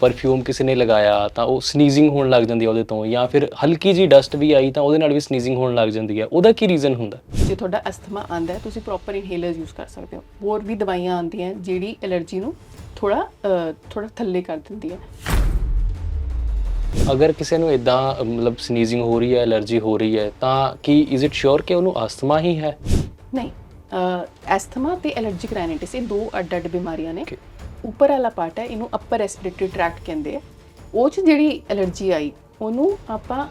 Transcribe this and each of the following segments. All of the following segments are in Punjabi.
ਪਰਫਿਊਮ ਕਿਸੇ ਨੇ ਲਗਾਇਆ ਤਾਂ ਉਹ ਸਨੀਜ਼ਿੰਗ ਹੋਣ ਲੱਗ ਜਾਂਦੀ ਹੈ ਉਹਦੇ ਤੋਂ ਜਾਂ ਫਿਰ ਹਲਕੀ ਜੀ ਡਸਟ ਵੀ ਆਈ ਤਾਂ ਉਹਦੇ ਨਾਲ ਵੀ ਸਨੀਜ਼ਿੰਗ ਹੋਣ ਲੱਗ ਜਾਂਦੀ ਹੈ ਉਹਦਾ ਕੀ ਰੀਜ਼ਨ ਹੁੰਦਾ? ਜੇ ਤੁਹਾਡਾ ਅਸਥਮਾ ਆਂਦਾ ਹੈ ਤੁਸੀਂ ਪ੍ਰੋਪਰ ਇਨਹੇਲਰਸ ਯੂਜ਼ ਕਰ ਸਕਦੇ ਹੋ। ਹੋਰ ਵੀ ਦਵਾਈਆਂ ਆਉਂਦੀਆਂ ਜਿਹੜੀ ਐਲਰਜੀ ਨੂੰ ਥੋੜਾ ਥੋੜਾ ਥੱਲੇ ਕਰ ਦਿੰਦੀ ਹੈ। ਅਗਰ ਕਿਸੇ ਨੂੰ ਇਦਾਂ ਮਤਲਬ ਸਨੀਜ਼ਿੰਗ ਹੋ ਰਹੀ ਹੈ ਐਲਰਜੀ ਹੋ ਰਹੀ ਹੈ ਤਾਂ ਕੀ ਇਜ਼ ਇਟ ਸ਼ੋਰ ਕਿ ਉਹਨੂੰ ਅਸਥਮਾ ਹੀ ਹੈ? ਨਹੀਂ ਐਸਥਮਾ ਤੇ ਐਲਰਜਿਕ ਰਾਈਨਾਈਟਿਸ ਇਹ ਦੋ ਅੱਡ-ਅੱਡ ਬਿਮਾਰੀਆਂ ਨੇ. ਉੱਪਰ ਵਾਲਾ ਪਾਰਟ ਹੈ ਇਹਨੂੰ ਅੱਪਰ ਰੈਸਪੀਰੇਟਰੀ ਟ੍ਰੈਕਟ ਕਹਿੰਦੇ ਆ। ਉਹ ਚ ਜਿਹੜੀ ਐਲਰਜੀ ਆਈ ਉਹਨੂੰ ਆਪਾਂ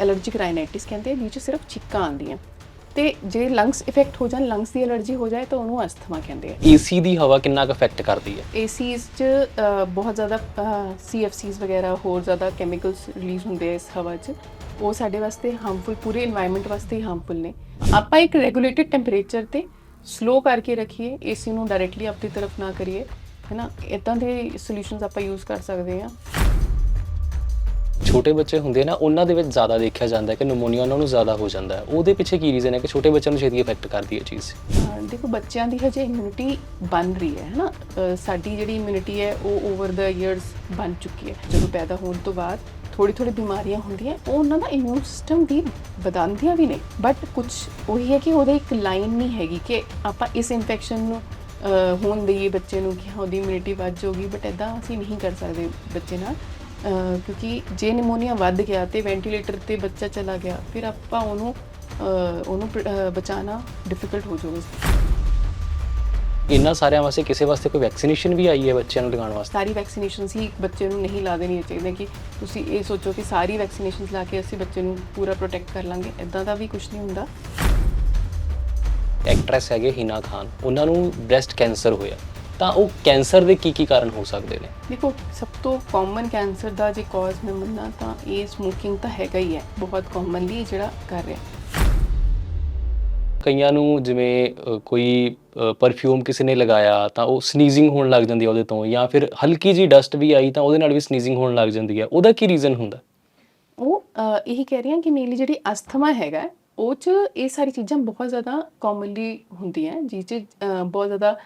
ਐਲਰਜੀਕ ਰਾਈਨਾਈਟਿਸ ਕਹਿੰਦੇ ਆ 'ਚ ਸਿਰਫ ਛਿੱਕਾਂ ਆਉਂਦੀਆਂ। ਤੇ ਜੇ ਲੰਗਸ ਇਫੈਕਟ ਹੋ ਜਾਣ ਲੰਗਸ ਦੀ ਐਲਰਜੀ ਹੋ ਜਾਏ ਤਾਂ ਉਹਨੂੰ ਅਸਥਮਾ ਕਹਿੰਦੇ ਆ। ਏਸੀ ਦੀ ਹਵਾ ਕਿੰਨਾ ਕੁ ਇਫੈਕਟ ਕਰਦੀ ਹੈ? ਏਸੀਸ 'ਚ ਬਹੁਤ ਜ਼ਿਆਦਾ ਸੀਐਫਸੀਸ ਵਗੈਰਾ ਹੋਰ ਜ਼ਿਆਦਾ ਕੈਮੀਕਲਸ ਰਿਲੀਜ਼ ਹੁੰਦੇ ਆ ਇਸ ਹਵਾ 'ਚ। ਉਹ ਸਾਡੇ ਵਾਸਤੇ ਹਾਰਮਫੁਲ ਪੂਰੇ এনवायरमेंट ਵਾਸਤੇ ਹੀ ਹਾਰਮਫੁਲ ਨੇ। ਆਪਾਂ ਇੱਕ ਰੈਗੂਲੇਟਿਡ ਟੈਂਪਰੇਚਰ ਤੇ ਸਲੋ ਕਰਕੇ ਰੱਖੀਏ ਏਸੀ ਨੂੰ ਡਾਇਰੈਕਟਲੀ ਆਪਣੀ ਤਰਫ ਨਾ ਕਰੀਏ। ਹੈਨਾ ਇਦਾਂ ਦੇ ਸੋਲੂਸ਼ਨਸ ਆਪਾਂ ਯੂਜ਼ ਕਰ ਸਕਦੇ ਹਾਂ। ਛੋਟੇ ਬੱਚੇ ਹੁੰਦੇ ਆ ਨਾ ਉਹਨਾਂ ਦੇ ਵਿੱਚ ਜ਼ਿਆਦਾ ਦੇਖਿਆ ਜਾਂਦਾ ਹੈ ਕਿ ਨਮੂਨੀਆ ਉਹਨਾਂ ਨੂੰ ਜ਼ਿਆਦਾ ਹੋ ਜਾਂਦਾ ਹੈ। ਉਹਦੇ ਪਿੱਛੇ ਕੀ ਰੀਜ਼ਨ ਹੈ ਕਿ ਛੋਟੇ ਬੱਚਿਆਂ ਨੂੰ ਛੇਤੀ ਅਫੈਕਟ ਕਰਦੀ ਹੈ ਚੀਜ਼? ਅਹ ਦੇਖੋ ਬੱਚਿਆਂ ਦੀ ਹਜੇ ਇਮਿਊਨਿਟੀ ਬਣ ਰਹੀ ਹੈ ਹਨਾ ਅਹ ਸਾਡੀ ਜਿਹੜੀ ਇਮਿਊਨਿਟੀ ਹੈ ਉਹ ਓਵਰ ਦਾ ਇਅਰਸ ਬਣ ਚੁੱਕੀ ਹੈ। ਜਦੋਂ ਪੈਦਾ ਹੋਣ ਤੋਂ ਬਾਅਦ ਥੋੜੀ ਥੋੜੀ ਬਿਮਾਰੀਆਂ ਹੁੰਦੀਆਂ ਉਹ ਉਹਨਾਂ ਦਾ ਇਮਿਊਨ ਸਿਸਟਮ ਵੀ ਵਧਾਉਂਦੀਆਂ ਵੀ ਨੇ। ਬਟ ਕੁਝ ਉਹੀ ਹੈ ਕਿ ਉਹਦੇ ਇੱਕ ਲਾਈਨ ਨਹੀਂ ਹੈਗੀ ਕਿ ਆਪਾਂ ਇਸ ਇਨਫੈਕਸ਼ਨ ਨੂੰ ਹੋਣ ਦੇਈਏ ਬੱਚੇ ਨੂੰ ਕਿ ਹਾਂ ਉਹਦੀ ਇਮਿਊਨਿਟੀ ਵੱਧ ਜਾਊਗੀ ਬਟ ਐਦਾਂ ਅਸੀਂ ਨਹੀਂ ਕਰ ਸਕਦੇ ਬੱਚੇ ਨਾਲ। ਕਿਉਂਕਿ ਜੇ ਨਿਮੋਨੀਆ ਵੱਧ ਗਿਆ ਤੇ ਵੈਂਟੀਲੇਟਰ ਤੇ ਬੱਚਾ ਚਲਾ ਗਿਆ ਫਿਰ ਆਪਾਂ ਉਹਨੂੰ ਉਹਨੂੰ ਬਚਾਉਣਾ ਡਿਫਿਕਲਟ ਹੋ ਜਾਊਗਾ। ਇਹਨਾਂ ਸਾਰਿਆਂ ਵਾਸਤੇ ਕਿਸੇ ਵਾਸਤੇ ਕੋਈ ਵੈਕਸੀਨੇਸ਼ਨ ਵੀ ਆਈ ਹੈ ਬੱਚਿਆਂ ਨੂੰ ਲਗਾਉਣ ਵਾਸਤੇ? ਸਾਰੀ ਵੈਕਸੀਨੇਸ਼ਨਸ ਹੀ ਬੱਚੇ ਨੂੰ ਨਹੀਂ ਲਾ ਦੇਣੀ ਚਾਹੀਦੀ ਕਿ ਤੁਸੀਂ ਇਹ ਸੋਚੋ ਕਿ ਸਾਰੀ ਵੈਕਸੀਨੇਸ਼ਨਸ ਲਾ ਕੇ ਅਸੀਂ ਬੱਚੇ ਨੂੰ ਪੂਰਾ ਪ੍ਰੋਟੈਕਟ ਕਰ ਲਾਂਗੇ ਇਦਾਂ ਦਾ ਵੀ ਕੁਝ ਨਹੀਂ ਹੁੰਦਾ। ਐਕਟ੍ਰੈਸ ਹੈਗੇ ਹਿਨਾ ਖਾਨ ਉਹਨਾਂ ਨੂੰ ਬ੍ਰੈਸਟ ਕੈਂਸਰ ਹੋਇਆ। ਤਾਂ ਉਹ ਕੈਂਸਰ ਦੇ ਕੀ ਕੀ ਕਾਰਨ ਹੋ ਸਕਦੇ ਨੇ? ਦੇਖੋ ਸਭ ਤੋਂ ਕਾਮਨ ਕੈਂਸਰ ਦਾ ਜੇ ਕਾਜ਼ ਮੈਂ ਮੰਨਾਂ ਤਾਂ ਇਹ ਸਮੋਕਿੰਗ ਤਾਂ ਹੈਗਾ ਹੀ ਹੈ ਬਹੁਤ ਕਾਮਨਲੀ ਜਿਹੜਾ ਕਰ ਰਿਹਾ। ਕਈਆਂ ਨੂੰ ਜਿਵੇਂ ਅ, ਕੋਈ ਪਰਫਿਊਮ ਕਿਸੇ ਨੇ ਲਗਾਇਆ ਤਾਂ ਉਹ ਸਨੀਜ਼ਿੰਗ ਹੋਣ ਲੱਗ ਜਾਂਦੀ ਹੈ ਉਹਦੇ ਤੋਂ ਜਾਂ ਫਿਰ ਹਲਕੀ ਜੀ ਡਸਟ ਵੀ ਆਈ ਤਾਂ ਉਹਦੇ ਨਾਲ ਵੀ ਸਨੀਜ਼ਿੰਗ ਹੋਣ ਲੱਗ ਜਾਂਦੀ ਹੈ ਉਹਦਾ ਕੀ ਰੀਜ਼ਨ ਹੁੰਦਾ? ਉਹ ਅਹ, ਇਹੀ ਕਹਿ ਰਹੀ ਹਾਂ ਕਿ ਮੇਨਲੀ ਜਿਹੜੀ ਅਸਥਮਾ ਹੈਗਾ ਉਹ ਚ ਇਹ ਸਾਰੀ ਚੀਜ਼ਾਂ ਬਹੁਤ ਜ਼ਿਆਦਾ ਕਾਮਨਲੀ ਹੁੰਦੀਆਂ ਜਿਸ ਚ ਬਹੁਤ ਜ਼ਿਆਦਾ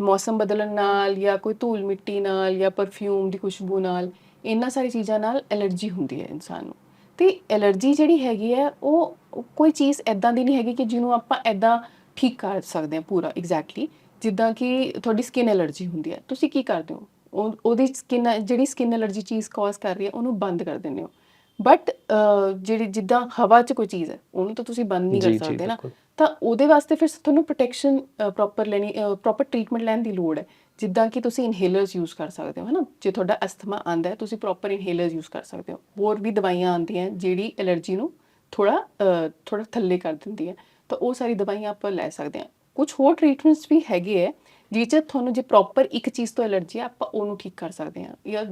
ਮੌਸਮ ਬਦਲਣ ਨਾਲ ਜਾਂ ਕੋਈ ਧੂਲ ਮਿੱਟੀ ਨਾਲ ਜਾਂ ਪਰਫਿਊਮ ਦੀ ਖੁਸ਼ਬੂ ਨਾਲ ਇਹਨਾਂ ਸਾਰੀ ਚੀਜ਼ਾਂ ਨਾਲ ਐਲਰਜੀ ਹੁੰਦੀ ਹੈ ਇਨਸਾਨ ਨੂੰ। ਤੇ ਐਲਰਜੀ ਜਿਹੜੀ ਹੈਗੀ ਹੈ, ਉਹ ਕੋਈ ਚੀਜ਼ ਐਦਾਂ ਦੀ ਨਹੀਂ ਹੈਗੀ ਕਿ ਜਿਹਨੂੰ ਆਪਾਂ ਐਦਾਂ ਠੀਕ ਕਰ ਸਕਦੇ ਹਾਂ ਪੂਰਾ ਐਗਜ਼ੈਕਟਲੀ ਜਿੱਦਾਂ ਕਿ ਤੁਹਾਡੀ ਸਕਿਨ ਐਲਰਜੀ ਹੁੰਦੀ ਹੈ। ਤੁਸੀਂ ਕੀ ਕਰਦੇ ਹੋ? ਉਹ- ਉਹਦੀ ਸਕਿਨ ਜਿਹੜੀ ਸਕਿਨ ਐਲਰਜੀ ਚੀਜ਼ ਕਾਜ਼ ਕਰ ਰਹੀ ਹੈ, ਉਹਨੂੰ ਬੰਦ ਕਰ ਦਿੰਦੇ ਹੋ। ਬਟ ਜਿਹੜੀ ਜਿੱਦਾਂ ਹਵਾ 'ਚ ਕੋਈ ਚੀਜ਼ ਹੈ ਉਹਨੂੰ ਤਾਂ ਤੁਸੀਂ ਬੰਦ ਨਹੀਂ ਕਰ ਸਕਦੇ ਨਾ। ਤਾਂ ਉਹਦੇ ਵਾਸਤੇ ਫਿਰ ਤੁਹਾਨੂੰ ਪ੍ਰੋਟੈਕਸ਼ਨ ਪ੍ਰੋਪਰ ਲੈਣੀ ਪ੍ਰੋਪਰ ਟ੍ਰੀਟਮੈਂਟ ਲੈਣ ਦੀ ਲੋੜ ਹੈ। ਜਿੱਦਾਂ ਕਿ ਤੁਸੀਂ ਇਨਹੇਲਰਸ ਯੂਜ਼ ਕਰ ਸਕਦੇ ਹੋ ਹਨਾ? ਜੇ ਤੁਹਾਡਾ ਅਸਥਮਾ ਆਂਦਾ ਹੈ ਤੁਸੀਂ ਪ੍ਰੋਪਰ ਇਨਹੇਲਰਸ ਯੂਜ਼ ਕਰ ਸਕਦੇ ਹੋ। ਹੋਰ ਵੀ ਦਵਾਈਆਂ ਆਉਂਦੀਆਂ ਜਿਹੜੀ ਐਲਰਜੀ ਨੂੰ ਥੋੜਾ ਥੋੜਾ ਥੱਲੇ ਕਰ ਦਿੰਦੀ ਹੈ। ਤਾਂ ਉਹ ਸਾਰੀ ਦਵਾਈਆਂ ਆਪਾਂ ਲੈ ਸਕਦੇ ਹਾਂ। ਕੁਝ ਹੋਰ ਟ੍ਰੀਟਮੈਂਟਸ ਵੀ ਹੈਗੇ ਹੈ ਜਿਹ 'ਚ ਤੁਹਾਨੂੰ ਜੇ ਪ੍ਰੋਪਰ ਇੱਕ ਚੀਜ਼ ਤੋਂ ਐਲਰਜੀ ਹੈ ਆਪਾਂ ਉਹਨੂੰ ਠੀਕ ਕਰ ਸਕਦੇ ਹਾਂ। ਜਾਂ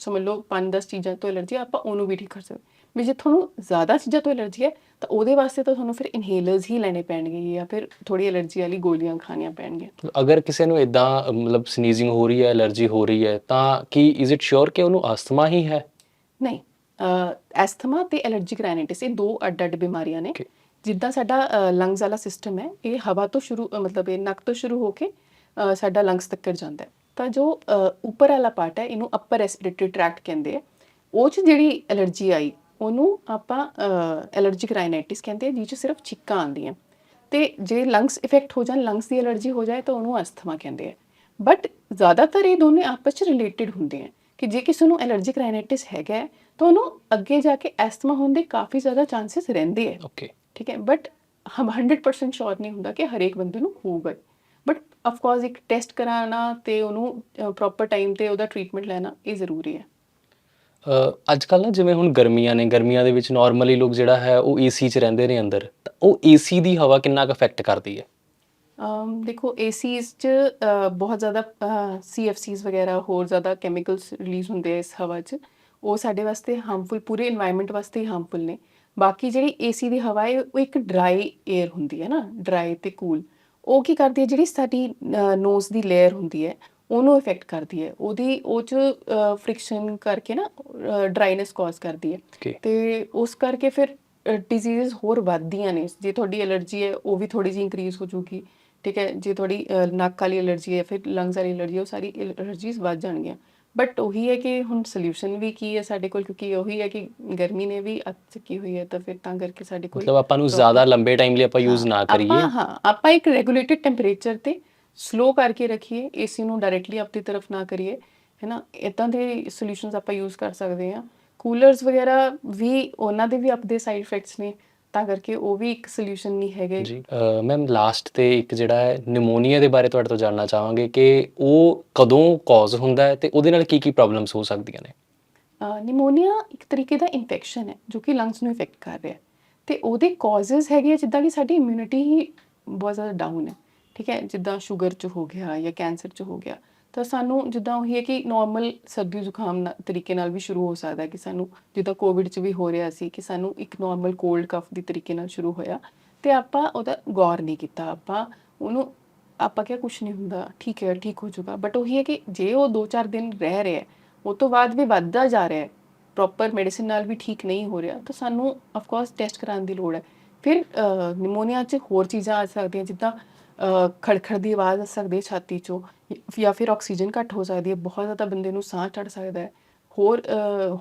ਸਮਝ ਲਓ 5-10 ਚੀਜ਼ਾਂ ਤੋਂ ਐਲਰਜੀ ਹੈ ਆਪਾਂ ਉਹਨੂੰ ਵੀ ਠੀਕ ਕਰ ਸਕਦੇ। ਵੀ ਜੇ ਤੁਹਾਨੂੰ ਜ਼ਿਆਦਾ ਚੀਜ਼ਾਂ ਤੋਂ ਐਲਰਜੀ ਹੈ ਤਾਂ ਉਹਦੇ ਵਾਸਤੇ ਤਾਂ ਤੁਹਾਨੂੰ ਫਿਰ ਇਨਹੇਲਰਸ ਹੀ ਲੈਣੇ ਪੈਣਗੇ ਜਾਂ ਫਿਰ ਥੋੜੀ ਐਲਰਜੀ ਵਾਲੀ ਗੋਲੀਆਂ ਖਾਣੀਆਂ ਪੈਣਗੀਆਂ। ਅਗਰ ਕਿਸੇ ਨੂੰ ਇਦਾਂ ਮਤਲਬ ਸਨੀਜ਼ਿੰਗ ਹੋ ਰਹੀ ਹੈ ਐਲਰਜੀ ਹੋ ਰਹੀ ਹੈ ਤਾਂ ਕੀ ਇਜ਼ ਇਟ ਸ਼ੋਰ ਕਿ ਉਹਨੂੰ ਅਸਥਮਾ ਹੀ ਹੈ? ਨਹੀਂ ਐਸਥਮਾ ਤੇ ਐਲਰਜਿਕ ਰਾਈਨਾਈਟਿਸ ਇਹ ਦੋ ਅੱਡ-ਅੱਡ ਬਿਮਾਰੀਆਂ ਨੇ. ਜਿੱਦਾਂ ਸਾਡਾ ਲੰਗਸ ਵਾਲਾ ਸਿਸਟਮ ਹੈ ਇਹ ਹਵਾ ਤੋਂ ਸ਼ੁਰੂ ਮਤਲਬ ਇਹ ਨੱਕ ਤੋਂ ਸ਼ੁਰੂ ਹੋ ਕੇ ਸਾਡਾ ਲੰਗਸ ਤੱਕ ਜਾਂਦਾ। ਹੈ ਤਾਂ ਜੋ ਉੱਪਰ ਵਾਲਾ ਪਾਰਟ ਹੈ ਇਹਨੂੰ ਅਪਰ ਰੈਸਪੀਰੇਟਰੀ ਟਰੈਕਟ ਕਹਿੰਦੇ ਆ। ਉਹ ਚ ਜਿਹੜੀ ਐਲਰਜੀ ਆਈ ਉਹਨੂੰ ਆਪਾਂ ਐਲਰਜਿਕ ਰਾਈਨਾਈਟਿਸ ਕਹਿੰਦੇ ਆ ਜਿਹ ਚ ਸਿਰਫ ਛਿੱਕਾਂ ਆਉਂਦੀਆਂ। ਤੇ ਜੇ ਲੰਗਸ ਇਫੈਕਟ ਹੋ ਜਾਣ ਲੰਗਸ ਦੀ ਐਲਰਜੀ ਹੋ ਜਾਏ ਤਾਂ ਉਹਨੂੰ ਅਸਥਮਾ ਕਹਿੰਦੇ ਆ। ਬਟ ਜ਼ਿਆਦਾਤਰ ਇਹ ਦੋਨੇ ਆਪਸ ਚ ਰਿਲੇਟਡ ਹੁੰਦੇ ਆ ਕਿ ਜੇ ਕਿਸੇ ਨੂੰ ਐਲਰਜਿਕ ਰਾਈਨਾਈਟਿਸ ਹੈਗਾ ਤਾਂ ਉਹਨੂੰ ਅੱਗੇ ਜਾ ਕੇ ਐਸਥਮਾ ਹੋਣ ਦੇ ਕਾਫੀ ਜ਼ਿਆਦਾ ਚਾਂਸਸ ਰਹਿੰਦੇ ਆ। ਓਕੇ ਠੀਕ ਹੈ? ਬਟ ਹਮ 100% ਸ਼ੋਰ ਨਹੀਂ ਹੁੰਦਾ ਕਿ ਹਰੇਕ ਬੰਦੇ ਨੂੰ ਹੋਊਗਾ। ਆਫ ਕੋਰਸ ਇੱਕ ਟੈਸਟ ਕਰਾਣਾ ਤੇ ਉਹਨੂੰ ਪ੍ਰੋਪਰ ਟਾਈਮ ਤੇ ਉਹਦਾ ਟ੍ਰੀਟਮੈਂਟ ਲੈਣਾ ਇਹ ਜ਼ਰੂਰੀ ਹੈ। ਅੱਜ ਕੱਲ ਨਾ ਜਿਵੇਂ ਹੁਣ ਗਰਮੀਆਂ ਨੇ ਗਰਮੀਆਂ ਦੇ ਵਿੱਚ ਨਾਰਮਲੀ ਲੋਕ ਜਿਹੜਾ ਹੈ ਉਹ ਏਸੀ 'ਚ ਰਹਿੰਦੇ ਨੇ ਅੰਦਰ। ਤਾਂ ਉਹ ਏਸੀ ਦੀ ਹਵਾ ਕਿੰਨਾ ਕੁ ਅਫੈਕਟ ਕਰਦੀ ਹੈ? ਦੇਖੋ ਏਸੀਸ 'ਚ ਬਹੁਤ ਜ਼ਿਆਦਾ ਸੀਐਫਸੀਸ ਵਗੈਰਾ ਹੋਰ ਜ਼ਿਆਦਾ ਕੈਮੀਕਲਸ ਰਿਲੀਜ਼ ਹੁੰਦੇ ਆ ਇਸ ਹਵਾ 'ਚ। ਉਹ ਸਾਡੇ ਵਾਸਤੇ ਹਾਰਮਫੁਲ ਪੂਰੇ এনवायरमेंट ਵਾਸਤੇ ਹਾਰਮਫੁਲ ਨੇ। ਬਾਕੀ ਜਿਹੜੀ ਏਸੀ ਦੀ ਹਵਾ ਹੈ ਉਹ ਇੱਕ ਡਰਾਈ 에ਅਰ ਹੁੰਦੀ ਹੈ ਨਾ ਡਰਾਈ ਤੇ ਕੂਲ. ਉਹ ਕੀ ਕਰਦੀ ਹੈ ਜਿਹੜੀ ਸਾਡੀ ਨੋਜ਼ ਦੀ ਲੇਅਰ ਹੁੰਦੀ ਹੈ ਉਹਨੂੰ ਇਫੈਕਟ ਕਰਦੀ ਹੈ। ਉਹਦੀ ਉਹ ਚ ਫ੍ਰਿਕਸ਼ਨ ਕਰਕੇ ਨਾ ਡਰਾਈਨੈਸ ਕਾਜ਼ ਕਰਦੀ ਹੈ. ਤੇ ਉਸ ਕਰਕੇ ਫਿਰ ਡਿਜ਼ੀਜ਼ਸ ਹੋਰ ਵੱਧਦੀਆਂ ਨੇ। ਜੇ ਤੁਹਾਡੀ ਐਲਰਜੀ ਹੈ ਉਹ ਵੀ ਥੋੜੀ ਜਿਹੀ ਇੰਕਰੀਜ਼ ਹੋ ਜੂਗੀ। ਠੀਕ ਹੈ? ਜੇ ਤੁਹਾਡੀ ਨੱਕ ਵਾਲੀ ਐਲਰਜੀ ਹੈ ਫਿਰ ਲੰਗਸ ਵਾਲੀ ਐਲਰਜੀ ਹੈ ਉਹ ਸਾਰੀ ਐਲਰਜੀਜ਼ ਵੱਧ ਜਾਣਗੀਆਂ। ਬਟ ਉਹੀ ਹੈ ਕਿ ਹੁਣ ਸੋਲੂਸ਼ਨ ਵੀ ਕੀ ਹੈ ਸਾਡੇ ਕੋਲ ਕਿਉਂਕਿ ਉਹੀ ਹੈ ਕਿ ਗਰਮੀ ਨੇ ਵੀ ਅੱਤ ਚੱਕੀ ਹੋਈ ਹੈ ਤਾਂ ਫਿਰ ਤਾਂ ਕਰਕੇ ਸਾਡੇ ਕੋਲ ਮਤਲਬ ਆਪਾਂ ਨੂੰ ਜ਼ਿਆਦਾ ਲੰਬੇ ਟਾਈਮ ਲਈ ਆਪਾਂ ਯੂਜ਼ ਨਾ ਕਰੀਏ। ਆਪਾਂ ਹਾਂ ਆਪਾਂ ਇੱਕ ਰੈਗੂਲੇਟਡ ਟੈਂਪਰੇਚਰ ਤੇ ਸਲੋ ਕਰਕੇ ਰੱਖੀਏ ਏਸੀ ਨੂੰ ਡਾਇਰੈਕਟਲੀ ਆਪਣੀ ਤਰਫ ਨਾ ਕਰੀਏ ਹੈਨਾ ਇਦਾਂ ਦੇ ਸੋਲੂਸ਼ਨਸ ਆਪਾਂ ਯੂਜ਼ ਕਰ ਸਕਦੇ ਹਾਂ। ਕੂਲਰਸ ਵਗੈਰਾ ਵੀ ਉਹਨਾਂ ਦੇ ਵੀ ਆਪਦੇ ਸਾਈਡ ਇਫੈਕਟਸ ਨੇ। ਤਾਂ ਕਰਕੇ ਉਹ ਵੀ ਇੱਕ ਸੋਲੂਸ਼ਨ ਨਹੀਂ ਹੈਗੇ। ਜੀ ਮੈਮ ਲਾਸਟ ਤੇ ਇੱਕ ਜਿਹੜਾ ਹੈ ਨਿਮੋਨੀਆ ਦੇ ਬਾਰੇ ਤੁਹਾਡੇ ਤੋਂ ਜਾਨਣਾ ਚਾਹਾਂਗੇ ਕਿ ਉਹ ਕਦੋਂ ਕਾਜ਼ ਹੁੰਦਾ ਹੈ ਤੇ ਉਹਦੇ ਨਾਲ ਕੀ ਕੀ ਪ੍ਰੋਬਲਮਸ ਹੋ ਸਕਦੀਆਂ ਨੇ? ਨਿਮੋਨੀਆ ਇੱਕ ਤਰੀਕੇ ਦਾ ਇਨਫੈਕਸ਼ਨ ਹੈ ਜੋ ਕਿ ਲੰਗਸ ਨੂੰ ਇਫੈਕਟ ਕਰ ਰਿਹਾ ਹੈ। ਤੇ ਉਹਦੇ ਕਾਜ਼ਸ ਹੈਗੇ ਜਿੱਦਾਂ ਕਿ ਸਾਡੀ ਇਮਿਊਨਿਟੀ ਹੀ ਬਹੁਤ ਜ਼ਿਆਦਾ ਡਾਊਨ ਹੈ। ਠੀਕ ਹੈ ਜਿੱਦਾਂ ਸ਼ੂਗਰ ਚ ਹੋ ਗਿਆ ਜਾਂ ਕੈਂਸਰ ਚ ਹੋ ਗਿਆ। ਤਾਂ ਸਾਨੂੰ ਜਿੱਦਾਂ ਉਹੀ ਹੈ ਕਿ ਨਾਰਮਲ ਸਰਦੀ ਜ਼ੁਕਾਮ ਨਾ- ਤਰੀਕੇ ਨਾਲ ਵੀ ਸ਼ੁਰੂ ਹੋ ਸਕਦਾ ਹੈ ਕਿ ਸਾਨੂੰ ਜਿੱਦਾਂ ਕੋਵਿਡ ਚ ਵੀ ਹੋ ਰਿਹਾ ਸੀ ਕਿ ਸਾਨੂੰ ਇੱਕ ਨਾਰਮਲ ਕੋਲਡ ਕਫ ਦੀ ਤਰੀਕੇ ਨਾਲ ਸ਼ੁਰੂ ਹੋਇਆ ਤੇ ਆਪਾਂ ਉਹਦਾ ਗੌਰ ਨਹੀਂ ਕੀਤਾ। ਆਪਾਂ ਉਹਨੂੰ ਆਪਾਂ ਕਿਹਾ ਕੁਝ ਨਹੀਂ ਹੁੰਦਾ, ਠੀਕ ਹੈ, ਠੀਕ ਹੋ ਜਾਊਗਾ। ਬਟ ਉਹੀ ਹੈ ਕਿ ਜੇ ਉਹ 2-4 ਦਿਨ ਰਹਿ ਰਿਹਾ ਹੈ, ਉਹ ਤੋਂ ਬਾਅਦ ਵੀ ਵੱਧਦਾ ਜਾ ਰਿਹਾ ਹੈ ਪ੍ਰੋਪਰ ਮੈਡੀਸਿਨ ਨਾਲ ਵੀ ਠੀਕ ਨਹੀਂ ਹੋ ਰਿਹਾ, ਤਾਂ ਸਾਨੂੰ ਆਫ ਕੋਰਸ ਟੈਸਟ ਕਰਾਉਣ ਦੀ ਲੋੜ ਹੈ। ਫਿਰ ਨਿਮੋਨੀਆ 'ਚ ਹੋਰ ਚੀਜ਼ਾਂ ਆ ਸਕਦੀਆਂ, ਜਿੱਦਾਂ ਖੜਖੜ ਦੀ ਆਵਾਜ਼ ਆ ਸਕਦੀ ਹੈ ਛਾਤੀ 'ਚੋਂ, ਜਾਂ ਫਿਰ ਆਕਸੀਜਨ ਘੱਟ ਹੋ ਸਕਦੀ ਹੈ, ਬਹੁਤ ਜ਼ਿਆਦਾ ਬੰਦੇ ਨੂੰ ਸਾਹ ਚੜ ਸਕਦਾ ਹੈ। ਹੋਰ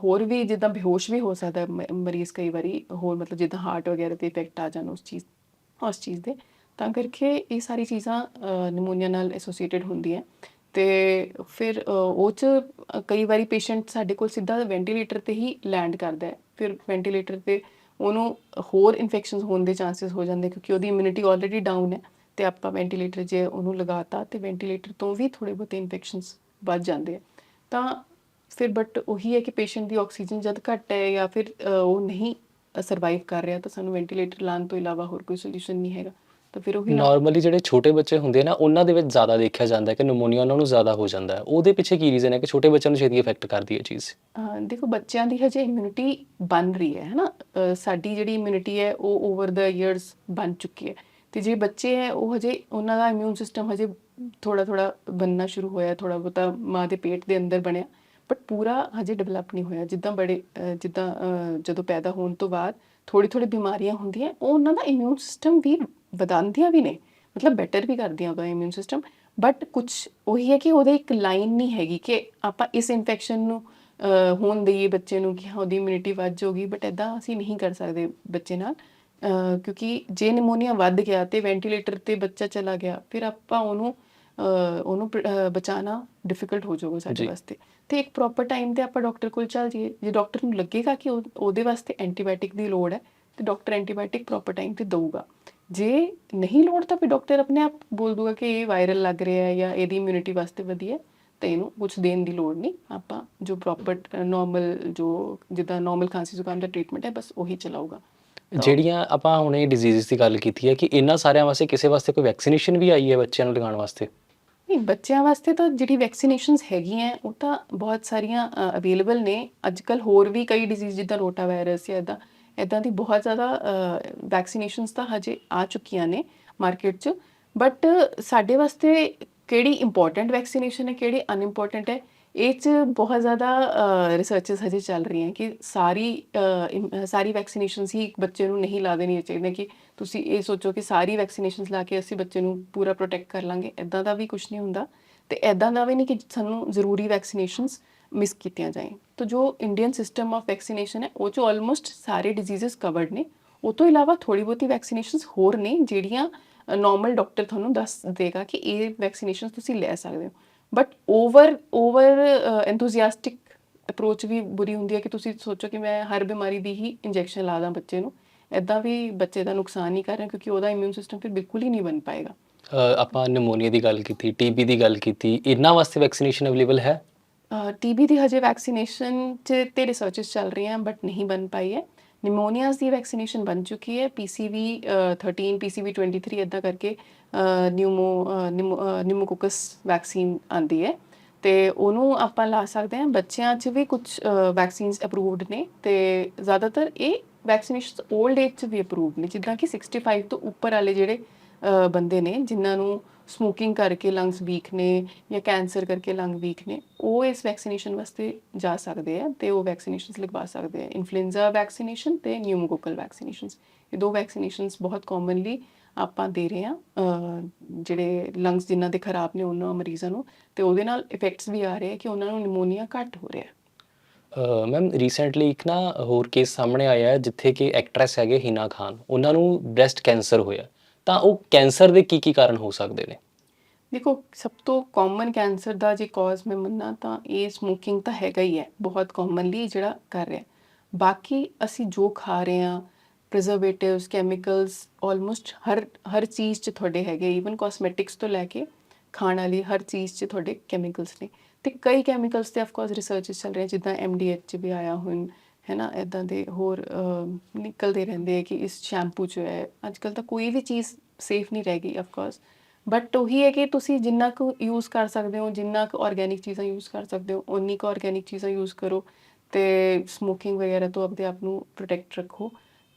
ਹੋਰ ਵੀ ਜਿੱਦਾਂ ਬੇਹੋਸ਼ ਵੀ ਹੋ ਸਕਦਾ ਮ- ਮਰੀਜ਼ ਕਈ ਵਾਰੀ, ਹੋਰ ਮਤਲਬ ਜਿੱਦਾਂ ਹਾਰਟ ਵਗੈਰਾ ਤੇ ਇਫੈਕਟ ਆ ਜਾਣ ਉਸ ਚੀਜ਼ ਉਸ ਚੀਜ਼ ਦੇ। ਤਾਂ ਕਰਕੇ ਇਹ ਸਾਰੀ ਚੀਜ਼ਾਂ ਨਿਮੋਨੀਆ ਨਾਲ ਐਸੋਸੀਏਟਿਡ ਹੁੰਦੀਆਂ ਤੇ ਫਿਰ ਉਹ ਚ ਕਈ ਵਾਰੀ ਪੇਸ਼ੈਂਟ ਸਾਡੇ ਕੋਲ ਸਿੱਧਾ ਵੈਂਟੀਲੇਟਰ ਤੇ ਹੀ ਲੈਂਡ ਕਰਦਾ ਹੈ। ਫਿਰ ਵੈਂਟੀਲੇਟਰ ਤੇ ਉਹਨੂੰ ਹੋਰ ਇਨਫੈਕਸ਼ਨਸ ਹੋਣ ਦੇ ਚਾਂਸਸ ਹੋ ਜਾਂਦੇ ਕਿਉਂਕਿ ਉਹਦੀ ਇਮਿਊਨਿਟੀ ਆਲਰੇਡੀ ਡਾਊਨ ਹੈ। ਤੇ ਆਪਾਂ ਵੈਂਟੀਲੇਟਰ ਜੇ ਉਹਨੂੰ ਲਗਾਤਾ ਤੇ ਵੈਂਟੀਲੇਟਰ ਤੋਂ ਵੀ ਥੋੜੇ ਬਹੁਤੇ ਇਨਫੈਕਸ਼ਨਸ ਵੱਧ ਜਾਂਦੇ ਆ। ਤਾਂ ਫਿਰ ਬਟ ਉਹੀ ਹੈ ਕਿ ਪੇਸ਼ੈਂਟ ਦੀ ਆਕਸੀਜਨ ਜਦ ਘੱਟ ਹੈ ਜਾਂ ਫਿਰ ਉਹ ਨਹੀਂ ਸਰਵਾਈਵ ਕਰ ਰਿਹਾ ਤਾਂ ਸਾਨੂੰ ਵੈਂਟੀਲੇਟਰ ਲਾਉਣ ਤੋਂ ਇਲਾਵਾ ਹੋਰ ਕੋਈ ਸੋਲੂਸ਼ਨ ਨਹੀਂ ਹੈਗਾ। ਤਾਂ ਫਿਰ ਉਹੀ ਨਾਰਮਲੀ ਜਿਹੜੇ ਛੋਟੇ ਬੱਚੇ ਹੁੰਦੇ ਨਾ ਉਹਨਾਂ ਦੇ ਵਿੱਚ ਜ਼ਿਆਦਾ ਦੇਖਿਆ ਜਾਂਦਾ ਹੈ ਕਿ ਨਿਮੋਨੀਆ ਉਹਨਾਂ ਨੂੰ ਜ਼ਿਆਦਾ ਹੋ ਜਾਂਦਾ ਹੈ। ਉਹਦੇ ਪਿੱਛੇ ਕੀ ਰੀਜ਼ਨ ਹੈ ਕਿ ਛੋਟੇ ਬੱਚਿਆਂ ਨੂੰ ਛੇਤੀ ਇਫੈਕਟ ਕਰਦੀ ਹੈ ਚੀਜ਼? ਦੇਖੋ ਬੱਚਿਆਂ ਦੀ ਹਜੇ ਇਮਿਊਨਿਟੀ ਬਣ ਰਹੀ ਹੈ ਹਨਾ? ਸਾਡੀ ਜਿਹੜੀ ਇਮਿਊਨਿਟੀ ਹੈ ਉਹ ਓਵਰ ਦਾ ਇਅਰਸ ਬਣ ਚੁੱਕੀ ਹੈ। ਤੇ ਜੇ ਬੱਚੇ ਹੈ, ਉਹ ਹਜੇ ਉਹਨਾਂ ਦਾ ਇਮਿਊਨ ਸਿਸਟਮ ਹਜੇ ਥੋੜਾ ਥੋੜਾ ਬਣਨਾ ਸ਼ੁਰੂ ਹੋਇਆ ਥੋੜਾ ਬਹੁਤਾ ਮਾਂ ਦੇ ਪੇਟ ਦੇ ਅੰਦਰ ਬਣਿਆ। ਬਟ ਪੂਰਾ ਹਜੇ ਡਿਵੈਲਪ ਨਹੀਂ ਹੋਇਆ। ਜਿੱਦਾਂ ਬੜੇ ਜਿੱਦਾਂ ਜਦੋਂ ਪੈਦਾ ਹੋਣ ਤੋਂ ਬਾਅਦ ਥੋੜੀ ਥੋੜੀ ਬਿਮਾਰੀਆਂ ਹੁੰਦੀਆਂ, ਉਹ ਉਹਨਾਂ ਦਾ ਇਮਿਊਨ ਸਿਸਟਮ ਵੀ ਵਧਾਉਂਦੀਆਂ ਵੀ ਨੇ। ਮਤਲਬ ਬੈਟਰ ਵੀ ਕਰਦੀਆਂ ਉਹਦਾ ਇਮਿਊਨ ਸਿਸਟਮ ਬਟ ਕੁਝ ਉਹੀ ਹੈ ਕਿ ਉਹਦੇ ਇੱਕ ਲਾਈਨ ਨਹੀਂ ਹੈਗੀ ਕਿ ਆਪਾਂ ਇਸ ਇਨਫੈਕਸ਼ਨ ਨੂੰ ਹੋਣ ਦੇਈਏ ਬੱਚੇ ਨੂੰ ਕਿ ਹਾਂ, ਉਹਦੀ ਇਮਿਊਨਿਟੀ ਵੱਧ ਜਾਊਗੀ। ਬਟ ਐਦਾਂ ਅਸੀਂ ਨਹੀਂ ਕਰ ਸਕਦੇ ਬੱਚੇ ਨਾਲ। ਕਿਉਂਕਿ ਜੇ ਨਿਮੋਨੀਆ ਵੱਧ ਗਿਆ ਤੇ ਵੈਂਟੀਲੇਟਰ ਤੇ ਬੱਚਾ ਚਲਾ ਗਿਆ ਫਿਰ ਆਪਾਂ ਉਹਨੂੰ ਉਹਨੂੰ ਬਚਾਉਣਾ ਡਿਫਿਕਲਟ ਹੋ ਜਾਊਗਾ ਸਾਡੇ। ਵਾਸਤੇ। ਤੇ ਇੱਕ ਪ੍ਰੋਪਰ ਟਾਈਮ ਤੇ ਆਪਾਂ ਡਾਕਟਰ ਕੋਲ ਚੱਲ ਜਾਈਏ। ਜੇ ਡਾਕਟਰ ਨੂੰ ਲੱਗੇਗਾ ਕਿ ਉਹ- ਉਹਦੇ ਵਾਸਤੇ ਐਂਟੀਬਾਇਓਟਿਕ ਦੀ ਲੋੜ ਹੈ ਤੇ ਡਾਕਟਰ ਐਂਟੀਬਾਇਓਟਿਕ ਪ੍ਰੋਪਰ ਟਾਈਮ ਤੇ ਦਊਗਾ। ਜੇ ਨਹੀਂ ਲੋੜ ਤਾਂ ਫਿਰ ਡਾਕਟਰ ਆਪਣੇ ਆਪ ਬੋਲ ਦੂਗਾ ਕਿ ਇਹ ਵਾਇਰਲ ਲੱਗ ਰਿਹਾ ਹੈ ਜਾਂ ਇਹਦੀ ਇਮਿਊਨਿਟੀ ਵਾਸਤੇ ਵਧੀਆ ਹੈ ਤੇ ਇਹਨੂੰ ਕੁਝ ਦੇਣ ਦੀ ਲੋੜ ਨਹੀਂ। ਆਪਾਂ ਜੋ ਪ੍ਰੋਪਰ ਨਾਰਮਲ ਜੋ ਜਿੱਦਾਂ ਨਾਰਮਲ ਖਾਂਸੀ ਜ਼ੁਕਾਮ ਦਾ ਟ੍ਰੀਟਮੈਂਟ ਹੈ ਬਸ ਉਹੀ ਚਲਾਊਗਾ। ਜਿਹੜੀਆਂ ਆਪਾਂ ਹੁਣ ਇਹ ਡਿਜ਼ੀਜ਼ਸ ਦੀ ਗੱਲ ਕੀਤੀ ਹੈ ਕਿ ਇਹਨਾਂ ਸਾਰਿਆਂ ਵਾਸਤੇ ਕਿਸੇ ਵਾਸਤੇ ਕੋਈ ਵੈਕਸੀਨੇਸ਼ਨ ਵੀ ਆਈ ਹੈ ਬੱਚਿਆਂ ਨੂੰ ਲਗਾਉਣ ਵਾਸਤੇ? ਨਹੀਂ ਬੱਚਿਆਂ ਵਾਸਤੇ ਤਾਂ ਜਿਹੜੀ ਵੈਕਸੀਨੇਸ਼ਨਸ ਹੈਗੀਆਂ ਉਹ ਤਾਂ ਬਹੁਤ ਸਾਰੀਆਂ ਅਵੇਲੇਬਲ ਨੇ। ਅੱਜਕੱਲ ਹੋਰ ਵੀ ਕਈ ਡਿਜ਼ੀਜ਼ ਜਿੱਦਾਂ ਰੋਟਾ ਵਾਇਰਸ ਜਾਂ ਇਦਾਂ ਇਦਾਂ ਦੀ ਬਹੁਤ ਜ਼ਿਆਦਾ ਵੈਕਸੀਨੇਸ਼ਨਸ ਤਾਂ ਹਜੇ ਆ ਚੁੱਕੀਆਂ ਨੇ ਮਾਰਕੀਟ 'ਚ। ਬਟ ਸਾਡੇ ਵਾਸਤੇ ਕਿਹੜੀ ਇੰਪੋਰਟੈਂਟ ਵੈਕਸੀਨੇਸ਼ਨ ਹੈ ਕਿਹੜੀ ਅਨਇੰਪੋਰਟੈਂਟ ਹੈ ਇਹ 'ਚ ਬਹੁਤ ਜ਼ਿਆਦਾ ਰਿਸਰਚਸ ਹਜੇ ਚੱਲ ਰਹੀਆਂ ਕਿ ਸਾਰੀ ਸਾਰੀ ਵੈਕਸੀਨੇਸ਼ਨਸ ਹੀ ਬੱਚੇ ਨੂੰ ਨਹੀਂ ਲਾ ਦੇਣੀ ਚਾਹੀਦੀ ਕਿ ਤੁਸੀਂ ਇਹ ਸੋਚੋ ਕਿ ਸਾਰੀ ਵੈਕਸੀਨੇਸ਼ਨਸ ਲਾ ਕੇ ਅਸੀਂ ਬੱਚੇ ਨੂੰ ਪੂਰਾ ਪ੍ਰੋਟੈਕਟ ਕਰ ਲਾਂਗੇ। ਐਦਾਂ ਦਾ ਵੀ ਕੁਝ ਨਹੀਂ ਹੁੰਦਾ ਤੇ ਐਦਾਂ ਦਾ ਵੀ ਨਹੀਂ ਕਿ ਸਾਨੂੰ ਜ਼ਰੂਰੀ ਵੈਕਸੀਨੇਸ਼ਨਸ ਮਿਸ ਕੀਤੀਆਂ ਜਾਏ ਤਾਂ ਜੋ ਇੰਡੀਅਨ ਸਿਸਟਮ ਆਫ ਵੈਕਸੀਨੇਸ਼ਨ ਹੈ, ਉਹ 'ਚ ਆਲਮੋਸਟ ਸਾਰੇ ਡਿਜ਼ੀਜ਼ਸ ਕਵਰਡ ਨੇ। ਉਹ ਤੋਂ ਇਲਾਵਾ ਥੋੜੀ ਬਹੁਤੀ ਵੈਕਸੀਨੇਸ਼ਨਸ ਹੋਰ ਨੇ ਜਿਹੜੀਆਂ ਨਾਰਮਲ ਡਾਕਟਰ ਤੁਹਾਨੂੰ ਦੱਸ ਦੇਗਾ ਕਿ ਇਹ ਵੈਕਸੀਨੇਸ਼ਨਸ ਤੁਸੀਂ ਲੈ ਸਕਦੇ ਹੋ। But over over enthusiastic approach ਵੀ ਬੁਰੀ ਹੁੰਦੀ ਹੈ ਕਿ ਤੁਸੀਂ ਸੋਚੋ ਕਿ ਮੈਂ ਹਰ ਬਿਮਾਰੀ ਦੀ ਹੀ ਇੰਜੈਕਸ਼ਨ ਲਾ ਦਾਂ ਬੱਚੇ ਨੂੰ। ਐਦਾਂ ਵੀ ਬੱਚੇ ਦਾ ਨੁਕਸਾਨ ਹੀ ਕਰ ਰਿਹਾ ਕਿਉਂਕਿ ਉਹਦਾ ਇਮਿਊਨ ਸਿਸਟਮ ਫਿਰ ਬਿਲਕੁਲ ਹੀ ਨਹੀਂ ਬਣ ਪਾਏਗਾ। ਆਪਾਂ ਨਿਮੋਨੀਆ ਦੀ ਗੱਲ ਕੀਤੀ ਟੀਬੀ ਦੀ ਗੱਲ ਕੀਤੀ ਇਹਨਾਂ ਵਾਸਤੇ ਵੈਕਸੀਨੇਸ਼ਨ ਅਵੇਲੇਬਲ ਹੈ? ਟੀਬੀ ਦੀ ਹਜੇ ਵੈਕਸੀਨੇਸ਼ਨ ਤੇ ਰਿਸਰਚਸ ਚੱਲ ਰਹੀਆਂ ਬਟ ਨਹੀਂ ਬਣ ਪਾਈ ਹੈ। ਨਿਮੋਨੀਆਸ ਦੀ ਵੈਕਸੀਨੇਸ਼ਨ ਬਣ ਚੁੱਕੀ ਹੈ ਪੀਸੀਵੀ 13 ਪੀਸੀਵੀ 23 ਇਦਾਂ ਕਰਕੇ ਨਿਊਮੋ ਨਿਮੋਕੋਕਸ ਵੈਕਸੀਨ ਆਂਦੀ ਹੈ ਤੇ ਉਹਨੂੰ ਆਪਾਂ ਲਾ ਸਕਦੇ ਹਾਂ, ਬੱਚਿਆਂ 'ਚ ਵੀ ਕੁਝ ਵੈਕਸੀਨਸ ਅਪਰੂਵਡ ਨੇ ਤੇ ਜ਼ਿਆਦਾਤਰ ਇਹ ਵੈਕਸੀਨੇਸ਼ਨ 올ਡ ਏਜ 'ਚ ਵੀ ਅਪਰੂਵਡ ਨੇ, ਜਿੱਦਾਂ ਕਿ 65 ਤੋਂ ਉੱਪਰ ਵਾਲੇ ਜਿਹੜੇ ਬੰਦੇ ਨੇ, ਜਿਨ੍ਹਾਂ ਨੂੰ ਸਮੋਕਿੰਗ ਕਰਕੇ ਲੰਗਸ ਵੀਕ ਨੇ ਜਾਂ ਕੈਂਸਰ ਕਰਕੇ ਲੰਗ ਵੀਕ ਨੇ, ਉਹ ਇਸ ਵੈਕਸੀਨੇਸ਼ਨ ਵਾਸਤੇ ਜਾ ਸਕਦੇ ਆ ਤੇ ਉਹ ਵੈਕਸੀਨੇਸ਼ਨਸ ਲਗਵਾ ਸਕਦੇ ਆ। ਇਨਫਲੂਐਂਜ਼ਾ ਵੈਕਸੀਨੇਸ਼ਨ ਤੇ ਨਿਊਮੋਕੋਕਲ ਵੈਕਸੀਨੇਸ਼ਨਸ ਇਹ ਦੋ ਵੈਕਸੀਨੇਸ਼ਨਸ ਬਹੁਤ ਕਾਮਨਲੀ ਆਪਾਂ ਦੇ ਰਹੇ ਹਾਂ ਜਿਹੜੇ ਲੰਗਸ ਜਿਨ੍ਹਾਂ ਦੇ ਖਰਾਬ ਨੇ ਉਹਨਾਂ ਮਰੀਜ਼ਾਂ ਨੂੰ ਤੇ ਉਹਦੇ ਨਾਲ ਇਫੈਕਟਸ ਵੀ ਆ ਰਹੇ ਆ ਕਿ ਉਹਨਾਂ ਨੂੰ ਨਿਮੋਨੀਆ ਘੱਟ ਹੋ ਰਿਹਾ। ਮੈਮ ਰੀਸੈਂਟਲੀ ਇੱਕ ਨਾ ਹੋਰ ਕੇਸ ਸਾਹਮਣੇ ਆਇਆ ਜਿੱਥੇ ਕਿ ਐਕਟਰੈਸ ਹੈਗੇ ਹਿਨਾ ਖਾਨ, ਉਹਨਾਂ ਨੂੰ ਬ੍ਰੈਸਟ ਕੈਂਸਰ ਹੋਇਆ। ਤਾਂ ਉਹ ਕੈਂਸਰ ਦੇ ਕੀ ਕੀ ਕਾਰਨ ਹੋ ਸਕਦੇ ਨੇ? ਦੇਖੋ, ਸਭ ਤੋਂ ਕਾਮਨ ਕੈਂਸਰ ਦਾ ਜੇ ਕਾਜ਼ ਮੈਂ ਮੰਨਾਂ ਤਾਂ ਇਹ ਸਮੋਕਿੰਗ ਤਾਂ ਹੈਗਾ ਹੀ ਹੈ, ਬਹੁਤ ਕਾਮਨਲੀ ਜਿਹੜਾ ਕਰ ਰਿਹਾ ਬਾਕੀ ਅਸੀਂ ਜੋ ਖਾ ਰਹੇ ਹਾਂ ਪ੍ਰੀਜ਼ਰਵੇਟਿਵਸ ਕੈਮੀਕਲਸ ਆਲਮੋਸਟ ਹਰ ਹਰ ਚੀਜ਼ 'ਚ ਤੁਹਾਡੇ ਹੈਗੇ ਈਵਨ ਕਾਸਮੈਟਿਕਸ ਤੋਂ ਲੈ ਕੇ ਖਾਣ ਵਾਲੀ ਹਰ ਚੀਜ਼ 'ਚ ਤੁਹਾਡੇ ਕੈਮੀਕਲਸ ਨੇ। ਤੇ ਕਈ ਕੈਮੀਕਲਸ ਤੇ ਆਫ ਕੋਰਸ ਰਿਸਰਚ ਚੱਲ ਰਹੇ ਜਿੱਦਾਂ ਐਮਡੀਐਚ 'ਚ ਵੀ ਆਇਆ ਹੁਣ ਹੈ ਨਾ ਇਦਾਂ ਦੇ ਹੋਰ ਨਿਕਲਦੇ ਰਹਿੰਦੇ ਆ ਕਿ ਇਸ ਸ਼ੈਂਪੂ 'ਚ ਹੈ। ਅੱਜ ਕੱਲ ਤਾਂ ਕੋਈ ਵੀ ਚੀਜ਼ ਸੇਫ ਨਹੀਂ ਰਹਿ ਗਈ ਆਫ ਕੋਰਸ ਬਟ ਉਹੀ ਹੈ ਕਿ ਤੁਸੀਂ ਜਿੰਨਾ ਕੁ ਯੂਜ਼ ਕਰ ਸਕਦੇ ਹੋ, ਜਿੰਨਾ ਕੁ ਆਰਗੇਨਿਕ ਚੀਜ਼ਾਂ ਯੂਜ਼ ਕਰ ਸਕਦੇ ਹੋ ਉਨੀ ਕੁ ਆਰਗੇਨਿਕ ਚੀਜ਼ਾਂ ਯੂਜ਼ ਕਰੋ ਤੇ ਸਮੋਕਿੰਗ ਵਗੈਰਾ ਤੋਂ ਆਪਣੇ ਆਪ ਨੂੰ ਪ੍ਰੋਟੈਕਟ ਰੱਖੋ,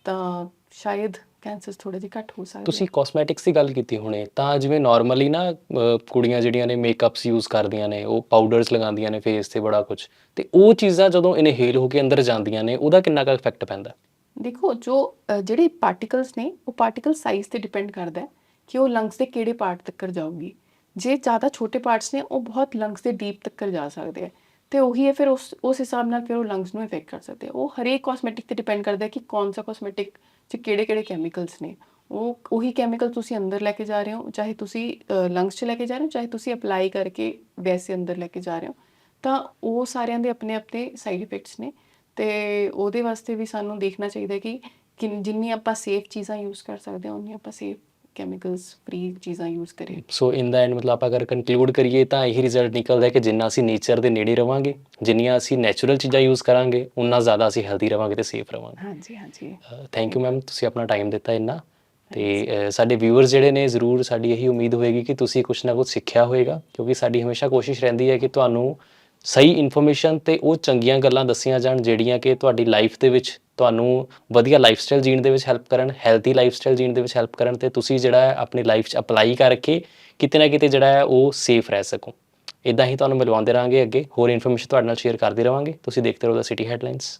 ਤਾਂ ਸ਼ਾਇਦ ਕੈਂਸਰ ਥੋੜੇ ਜਿਹੇ ਘੱਟ ਹੋ ਸਕਦੇ ਤੁਸੀਂ ਕਾਸਮੈਟਿਕਸ ਦੀ ਗੱਲ ਕੀਤੀ ਹੁਣੇ ਤਾਂ ਜਿਵੇਂ ਨਾਰਮਲੀ ਨਾ ਅਹ, ਕੁੜੀਆਂ ਜਿਹੜੀਆਂ ਨੇ ਮੇਕਅਪਸ ਯੂਜ਼ ਕਰਦੀਆਂ ਨੇ ਉਹ ਪਾਊਡਰਸ ਲਗਾਉਂਦੀਆਂ ਨੇ ਫੇਸ ਤੇ ਬੜਾ ਕੁਝ ਤੇ ਉਹ ਚੀਜ਼ਾਂ ਜਦੋਂ ਇਨਹੇਲ ਹੋ ਕੇ ਅੰਦਰ ਜਾਂਦੀਆਂ ਨੇ ਉਹਦਾ ਕਿੰਨਾ ਕੁ ਇਫੈਕਟ ਪੈਂਦਾ? ਦੇਖੋ ਜੋ ਅ, ਜਿਹੜੇ ਪਾਰਟੀਕਲਸ ਨੇ ਉਹ ਪਾਰਟੀਕਲ ਸਾਈਜ਼ ਤੇ ਡਿਪੈਂਡ ਕਰਦਾ ਹੈ ਕਿ ਉਹ ਲੰਗਸ ਦੇ ਕਿਹੜੇ ਪਾਰਟ ਤੱਕ ਜਾਊਗੀ। ਜੇ ਜ਼ਿਆਦਾ ਛੋਟੇ ਪਾਰਟਸ ਨੇ ਉਹ ਬਹੁਤ ਲੰਗਸ ਦੇ ਡੀਪ ਤੱਕ ਜਾ ਸਕਦੇ ਆ ਤੇ ਉਹੀ ਹੈ ਫਿਰ ਉਸ ਉਸ ਹਿਸਾਬ ਨਾਲ ਫਿਰ ਉਹ ਲੰਗਸ ਨੂੰ ਇਫੈਕਟ ਕਰ ਸਕਦੇ ਆ ਉਹ ਹਰੇਕ ਕਾਸਮੈਟਿਕ ਤੇ ਡਿਪੈਂਡ ਕਰਦਾ ਹੈ ਕਿ ਕੌਣ ਸਾ ਕਾਸਮੈਟਿਕ ਚ ਕਿਹੜੇ ਕਿਹੜੇ ਕੈਮੀਕਲਸ ਨੇ। ਉਹ, ਉਹੀ ਕੈਮੀਕਲ ਤੁਸੀਂ ਅੰਦਰ ਲੈ ਕੇ ਜਾ ਰਹੇ ਹੋ, ਚਾਹੇ ਤੁਸੀਂ ਲੰਗਸ ਚ ਲੈ ਕੇ ਜਾ ਰਹੇ ਹੋ, ਚਾਹੇ ਤੁਸੀਂ ਅਪਲਾਈ ਕਰਕੇ ਵੈਸੇ ਅੰਦਰ ਲੈ ਕੇ ਜਾ ਰਹੇ ਹੋ। ਤਾਂ ਉਹ ਸਾਰਿਆਂ ਦੇ ਆਪਣੇ ਆਪਣੇ ਸਾਈਡ ਇਫੈਕਟਸ ਨੇ ਤੇ ਉਹਦੇ ਵਾਸਤੇ ਵੀ ਸਾਨੂੰ ਦੇਖਣਾ ਚਾਹੀਦਾ ਹੈ ਕਿ ਜਿੰਨੀ ਆਪਾਂ ਸੇਫ ਚੀਜ਼ਾਂ ਯੂਜ਼ ਕਰ ਸਕਦੇ ਹਾਂ ਉਨੀ ਆਪਾਂ ਸੇਫ ਕੈਮੀਕਲਸ ਫ੍ਰੀ ਚੀਜ਼ਾਂ ਯੂਜ਼ ਕਰੀਏ ਸੋ ਇਨ ਦਾ ਐਂਡ ਮਤਲਬ ਆਪਾਂ ਅਗਰ ਕੰਕਲੂਡ ਕਰੀਏ ਤਾਂ ਇਹੀ ਰਿਜ਼ਲਟ ਨਿਕਲਦਾ ਹੈ ਕਿ ਜਿੰਨਾ ਅਸੀਂ ਨੇਚਰ ਦੇ ਨੇੜੇ ਰਵਾਂਗੇ ਜਿੰਨੀਆਂ ਅਸੀਂ ਨੈਚੁਰਲ ਚੀਜ਼ਾਂ ਯੂਜ਼ ਕਰਾਂਗੇ ਉਨਾ ਜ਼ਿਆਦਾ ਅਸੀਂ ਹੈਲਦੀ ਰਵਾਂਗੇ ਤੇ ਸੇਫ ਰਵਾਂਗੇ। ਹਾਂਜੀ ਹਾਂਜੀ। ਥੈਂਕ ਯੂ ਮੈਮ ਤੁਸੀਂ ਆਪਣਾ ਟਾਈਮ ਦਿੱਤਾ ਇੰਨਾ। ਤੇ ਸਾਡੇ ਵਿਊਅਰਸ ਜਿਹੜੇ ਨੇ ਜ਼ਰੂਰ ਸਾਡੀ ਇਹੀ ਉਮੀਦ ਹੋਏਗੀ ਕਿ ਤੁਸੀਂ ਕੁਝ ਨਾ ਕੁਝ ਸਿੱਖਿਆ ਹੋਵੇਗਾ ਕਿਉਂਕਿ ਸਾਡੀ ਹਮੇਸ਼ਾ ਕੋਸ਼ਿਸ਼ ਰਹਿੰਦੀ ਹੈ ਕਿ ਤੁਹਾਨੂੰ ਸਹੀ ਇਨਫੋਰਮੇਸ਼ਨ ਤੇ ਉਹ ਚੰਗੀਆਂ ਗੱਲਾਂ ਦੱਸੀਆਂ ਜਾਣ ਜਿਹੜੀਆਂ ਕਿ ਤੁਹਾਡੀ ਲਾਈਫ ਦੇ ਵਿੱਚ ਤੁਹਾਨੂੰ ਵਧੀਆ ਲਾਈਫ ਸਟਾਈਲ ਜੀਣ ਦੇ ਵਿੱਚ ਹੈਲਪ ਕਰਨ ਹੈਲਥੀ ਲਾਈਫਸਟਾਈਲ ਜੀਣ ਦੇ ਵਿੱਚ ਹੈਲਪ ਕਰਨ ਤੇ ਤੁਸੀਂ ਜਿਹੜਾ ਹੈ ਆਪਣੀ ਲਾਈਫ 'ਚ ਅਪਲਾਈ ਕਰਕੇ ਕਿਤੇ ਨਾ ਕਿਤੇ ਜਿਹੜਾ ਹੈ ਉਹ ਸੇਫ ਰਹਿ ਸਕੋ। ਇਦਾਂ ਹੀ ਤੁਹਾਨੂੰ ਮਿਲਵਾਉਂਦੇ ਰਹਾਂਗੇ ਅੱਗੇ, ਹੋਰ ਇਨਫੋਰਮੇਸ਼ਨ ਤੁਹਾਡੇ ਨਾਲ ਸ਼ੇਅਰ ਕਰਦੇ ਰਵਾਂਗੇ। ਤੁਸੀਂ ਦੇਖਦੇ ਰਹੋ ਦਾ ਸਿਟੀ ਹੈਡਲਾਈਨਸ